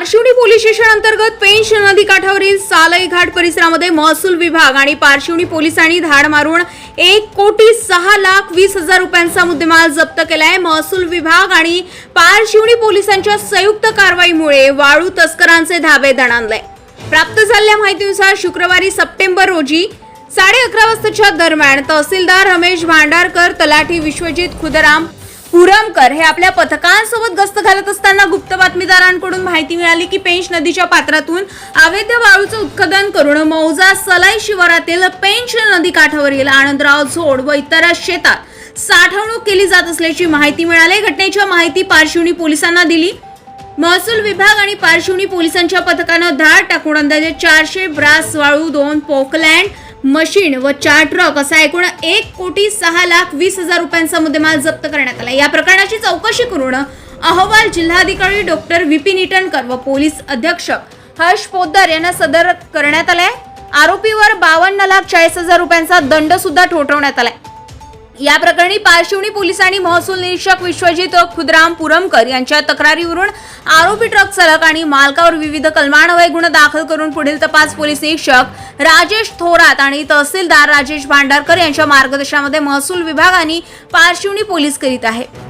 Parshivni police station अंतर्गत पेंच नदी काठावरील सालई घाट परिसरामध्ये महसूल विभाग आणि पारशिवणी पोलिसांनी धाड मारून एक कोटी सहा लाख वीस हजार रुपयांचा मुद्देमाल जप्त केलाय. महसूल विभाग आणि पारशिवनी पोलिसांच्या संयुक्त कारवाईमुळे वाळू तस्करांचे धाबे दणाणले प्राप्त झालेल्या माहितीनुसार शुक्रवारी सप्टेंबर रोजी साडे अकरा वाजताच्या दरम्यान तहसीलदार रमेश भांडारकर तलाठी विश्वजित खुदराम पुरमकर हे आपल्या पथकांसोबत गस्त घालत असताना गुप्त बातमीदारांकडून माहिती मिळाली की पेंच नदीच्या पात्रातून अवैध वाळूचं उत्खनन करून मौजा सलाई शिवारातील पेंच नदी काठावरील आनंदराव झोड व इतर शेतात साठवणूक केली जात असल्याची माहिती मिळाली. घटनेची माहिती पारशिवनी पोलिसांना दिली. महसूल विभाग आणि पारशिवनी पोलिसांच्या पथकानं धाड टाकून अंदाजे चारशे ब्रास वाळू दोन पोकलँड मशीन व चार ट्रक असा एकूण एक कोटी सहा लाख वीस हजार रुपयांचा मुद्देमाल जप्त करण्यात आला. या प्रकरणाची चौकशी करून अहवाल जिल्हाधिकारी डॉक्टर विपिन इटनकर व पोलीस अधीक्षक हर्ष पोद्दार यांना सदर करण्यात आलाय. आरोपीवर बावन्न लाख चाळीस हजार रुपयांचा दंड सुद्धा ठोठवण्यात आलाय. या प्रकरणी पारशिवनी पोलिसांनी महसूल निरीक्षक विश्वजित खुदराम पुरमकर यांच्या तक्रारीवरून आरोपी ट्रक चालक आणि मालकावर विविध कलमान्वये गुन्हा दाखल करून पुढील तपास पोलीस निरीक्षक राजेश थोरात आणि तहसीलदार राजेश भांडारकर यांच्या मार्गदर्शनामध्ये महसूल विभाग आणि पारशिवनी पोलीस करीत आहे.